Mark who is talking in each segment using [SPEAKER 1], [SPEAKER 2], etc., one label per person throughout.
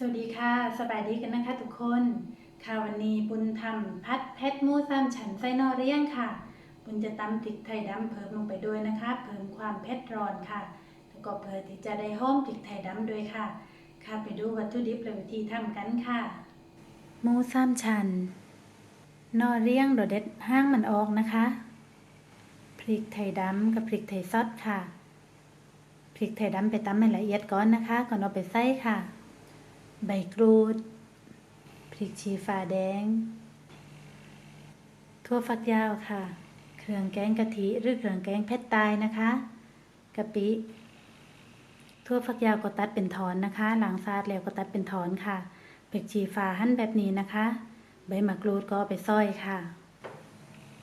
[SPEAKER 1] สวัสดีค่ะสบายดีกันนะคะทุกคน ค่ะวันนี้บุญทำพัดเพชรมูสามชั้นไส้นอเรียงค่ะบุญจะตำพริกไทยดำเพิ่มลงไปด้วยนะคะ เพิ่มความเผ็ดร้อนค่ะ แล้วก็เพื่อที่จะได้หอมพริกไทยดำด้วยค่ะ ค่ะไปดูวัตถุดิบและวิธีทำกันค่ะหมูสามชั้นนอเรียงโดดเด็ดห้างมันออกนะคะ พริกไทยดำกับพริกไทยซอสค่ะ พริกไทยดำไปตำให้ละเอียดก่อนนะคะ ก่อนเอาไปใส่ค่ะ ใบกรูด พริกชี้ฟ้าแดง ทั่วฝักยาวค่ะ เครื่องแกงกะทิหรือเครื่องแกงเพชรตายนะคะกะปิทั่วฝักยาวก็ตัดเป็นถอนนะคะหล้างสะอาดแล้วก็ตัดเป็นถอนค่ะพริกชีฟ้าหั่นแบบนี้นะคะ ใบมะกรูดก็ไปซอยค่ะ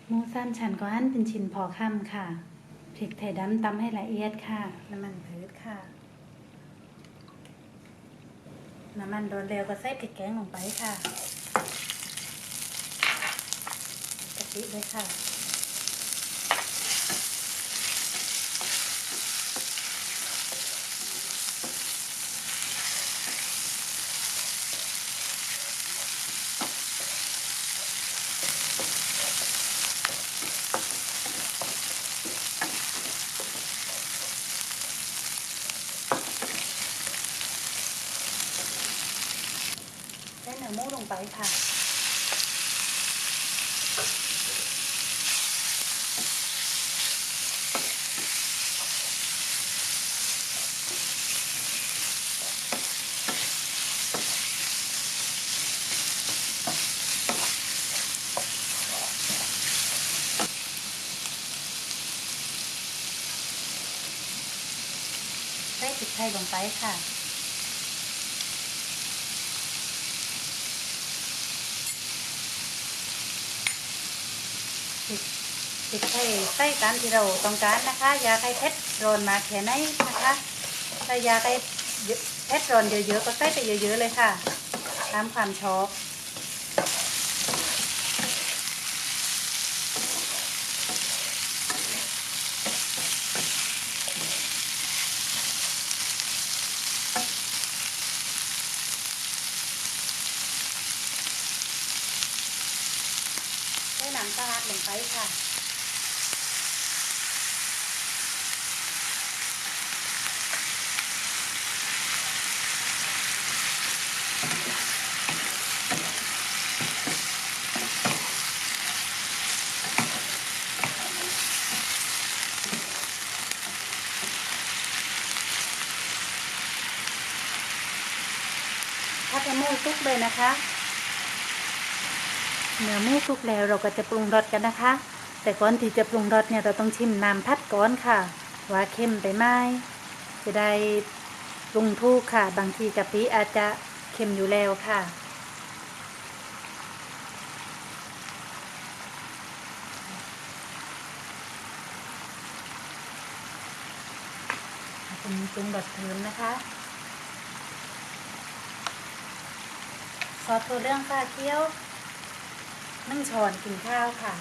[SPEAKER 1] หมูสามชั้นก็หั่นเป็นชิ้นพอค่ำค่ะพริกไทยดำตำให้ละเอียดค่ะ น้ำมันพืชค่ะ น้ำมันร้อนเร็วก็ใส่พริกแกงลงไปค่ะกะทิเลยค่ะ ใส่เนื้ อหมูลงไปค่ะใส่พริกไทยลงไปค่ะ ติดไส้ไส้ตามที่เราต้องการนะคะอยากให้เผ็ดร้อนมาแค่ไหนนะคะถ้าอยากให้เยอะเผ็ดรอนเยอะๆก็ใส่ไปเยอะๆเลยค่ะ ตามความชอบ ใส่น้ำสลัดลงไปค่ะถ้าเป็นหมูสุกเลยนะคะ เนื้อหมูสุกแล้วเราก็จะปรุงรสกันนะคะ แต่ก่อนที่จะปรุงรสเนี่ยเราต้องชิมน้ำพัดก่อนค่ะ ว่าเค็มไปไหมจะได้ปรุงถูกค่ะ บางทีกะปิอาจจะเค็มอยู่แล้วค่ะปรุงปรุงรสเพิ่มนะคะซอสตัวเรื่องฟ้าเคี้ยว นึ่งช้อนกินข้าวค่ะ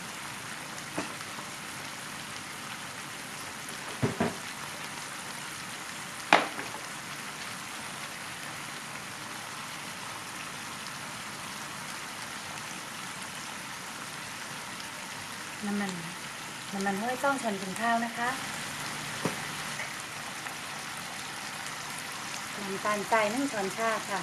[SPEAKER 1] น้ำมัน น้ำมันห้อยต้องช้อนกินข้าวนะคะน้ำตาลทรายนึ่งช้อนชาค่ะ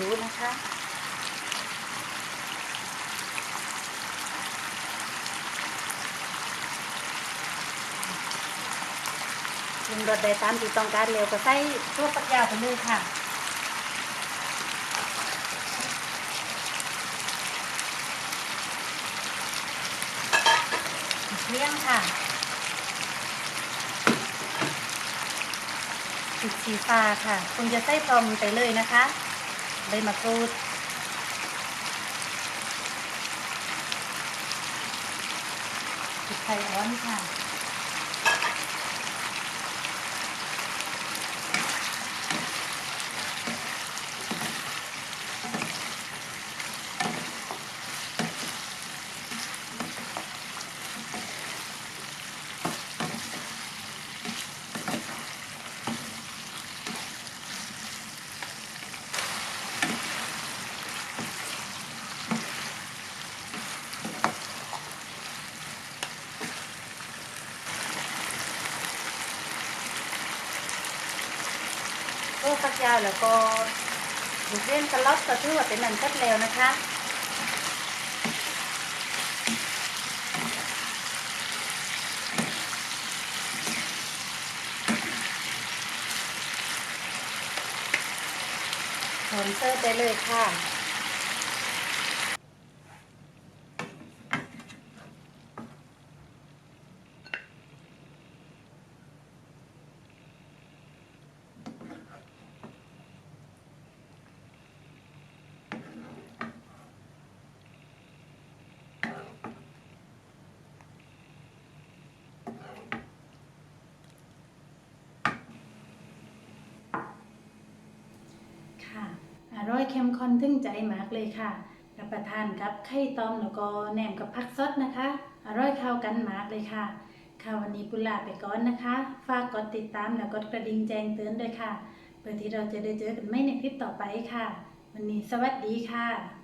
[SPEAKER 1] ดูนะคะปรุงรสได้ตามที่ต้องการเร็วก็ใส่ตัวปักยาวไปเลยค่ะเลี้ยงค่ะติดสีฟ้าค่ะ คุณจะใส่พร้อมไปเลยนะคะ ใบมะกรูดพริกไทยอ้อนค่ะ ก็ฟักยาวแล้วก็ดูเล่นสล็อกก็ถือว่าเป็นนันชัดแล้วนะคะถอนเสิร์ฟได้เลยค่ะ ค่ะ อร่อยเข้มข้นถึงใจมากเลยค่ะ รับประทานกับไข่ต้มแล้วก็แหนมกับผักซดนะคะ อร่อยเข้ากันมากเลยค่ะ ค่ะวันนี้ปุลาไปก่อนนะคะ ฝากกดติดตามแล้วกดกระดิ่งแจ้งเตือนด้วยค่ะ เพื่อที่เราจะได้เจอกันไม่ในคลิปต่อไปค่ะ วันนี้สวัสดีค่ะ